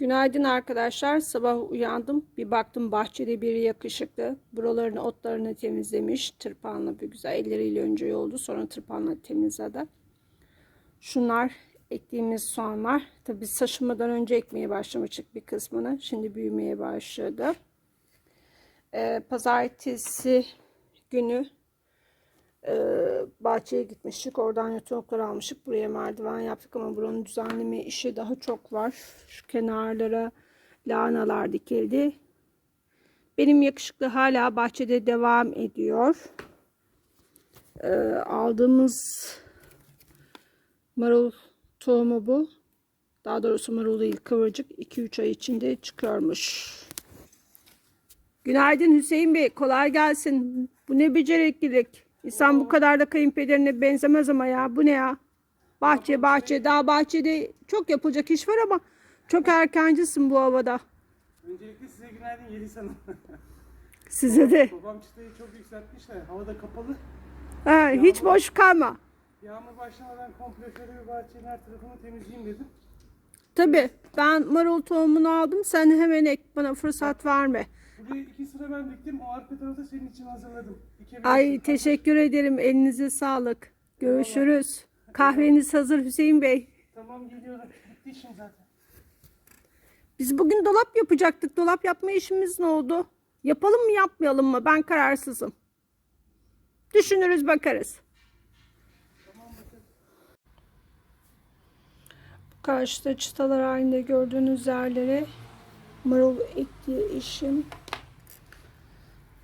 Günaydın arkadaşlar. Sabah uyandım. Bir baktım bahçede biri yakışıklı. Buralarını otlarını temizlemiş. Tırpanla bir güzel. Elleriyle önce yoldu. Sonra tırpanla temizledi. Şunlar ektiğimiz soğanlar. Tabi saçılmadan önce ekmeye başlamıştık bir kısmını. Şimdi büyümeye başladı. Ee, pazartesi günü e, bahçeye gitmiştik. Oradan yatakları almıştık. Buraya merdiven yaptık ama buranın düzenleme işi daha çok var. Şu kenarlara lahanalar dikildi. Benim yakışıklı hala bahçede devam ediyor. Ee, aldığımız marul tohumu bu. Daha doğrusu marul değil kıvırcık 2-3 ay içinde çıkıyormuş. Günaydın Hüseyin Bey. Kolay gelsin. Bu ne beceriklilik. İnsan bu kadar da kayınpederine benzemez ama ya. Bu ne ya? Bahçe bahçe. Daha bahçede çok yapılacak iş var ama çok erkencisin bu havada. Öncelikle size günaydın Yeliz Hanım. Size de. Babam çıtayı çok yükseltmiş de havada kapalı. Ha, hiç boş kalma. Yağmur başlamadan komple şöyle bir bahçenin her tarafını temizleyeyim dedim. Tabii ben marul tohumunu aldım. Sen hemen ek bana fırsat verme. Buraya iki sıra ben diktim. O arka tarafı senin için hazırladım. İki Ay teşekkür ederim. Elinize sağlık. Görüşürüz. Kahveniz hazır Hüseyin Bey. Tamam geliyorum. Bitti işim zaten. Biz bugün dolap yapacaktık. Dolap yapma işimiz ne oldu? Yapalım mı yapmayalım mı? Ben kararsızım. Düşünürüz bakarız. Karşıda çıtalar halinde gördüğünüz yerlere marul ektiği işim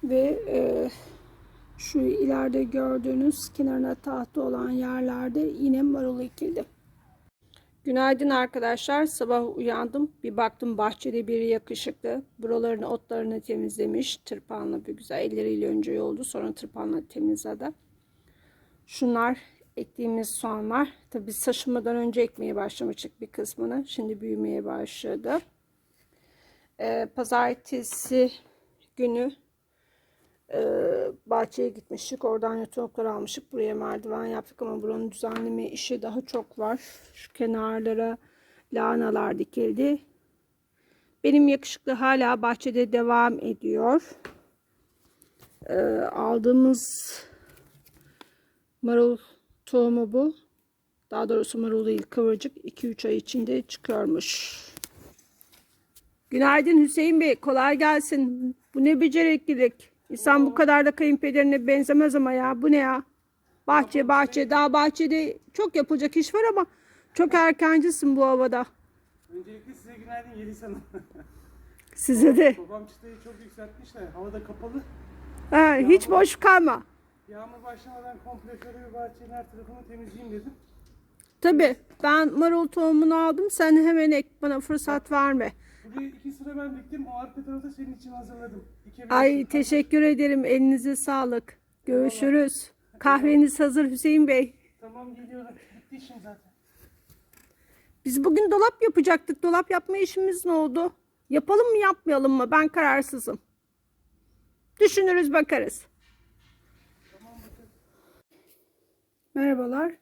ve e, şu ileride gördüğünüz kenarına tahta olan yerlerde yine marul ekildi. Günaydın arkadaşlar. Sabah uyandım. Bir baktım bahçede biri yakışıklı. Buralarını otlarını temizlemiş. Tırpanla bir güzel. Elleriyle önce yoldu. Sonra tırpanla temizledi. Şunlar ektiğimiz soğanlar. Tabi saçılmadan önce ekmeye başlamıştık bir kısmını. Şimdi büyümeye başladı. Ee, pazartesi günü e, bahçeye gitmiştik. Oradan yatakları almıştık. Buraya merdiven yaptık ama buranın düzenleme işi daha çok var. Şu kenarlara lahanalar dikildi. Benim yakışıklı hala bahçede devam ediyor. Ee, aldığımız marul tohumu bu. Daha doğrusu marul değil kıvırcık 2-3 ay içinde çıkıyormuş. Günaydın Hüseyin Bey. Kolay gelsin. Bu ne beceriklilik. İnsan bu kadar da kayınpederine benzemez ama ya. Bu ne ya? Bahçe bahçe. Daha bahçede çok yapılacak iş var ama çok erkencisin bu havada. Öncelikle size günaydın Yeliz Hanım. Size de. Babam çıtayı çok yükseltmiş de havada kapalı. Ha, hiç boş kalma. Yağmur başlamadan komple bir bahçenin her tarafını temizleyeyim dedim. Tabii ben marul tohumunu aldım. Sen hemen ek bana fırsat verme. Buraya iki sıra ben diktim. O arka tarafı senin için hazırladım. İki Ay teşekkür ederim. Elinize sağlık. Görüşürüz. Kahveniz hazır Hüseyin Bey. Tamam geliyorum. Bitti işim zaten. Biz bugün dolap yapacaktık. Dolap yapma işimiz ne oldu? Yapalım mı yapmayalım mı? Ben kararsızım. Düşünürüz bakarız. Merhabalar.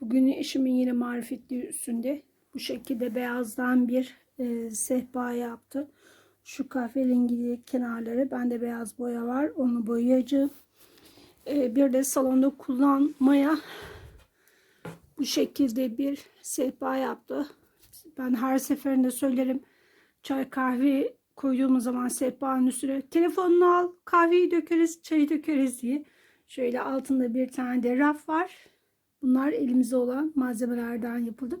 Bugün işimin yine marifetli üstünde. Bu şekilde beyazdan bir e, sehpa yaptı. Şu kahverengi kenarları bende beyaz boya var. Onu boyayacağım. E, bir de salonda kullanmaya bu şekilde bir sehpa yaptı. Ben her seferinde söylerim çay kahve koyduğumuz zaman sehpanın üstüne telefonunu al kahveyi dökeriz çayı dökeriz diye. Şöyle altında bir tane de raf var. Bunlar elimizde olan malzemelerden yapıldı.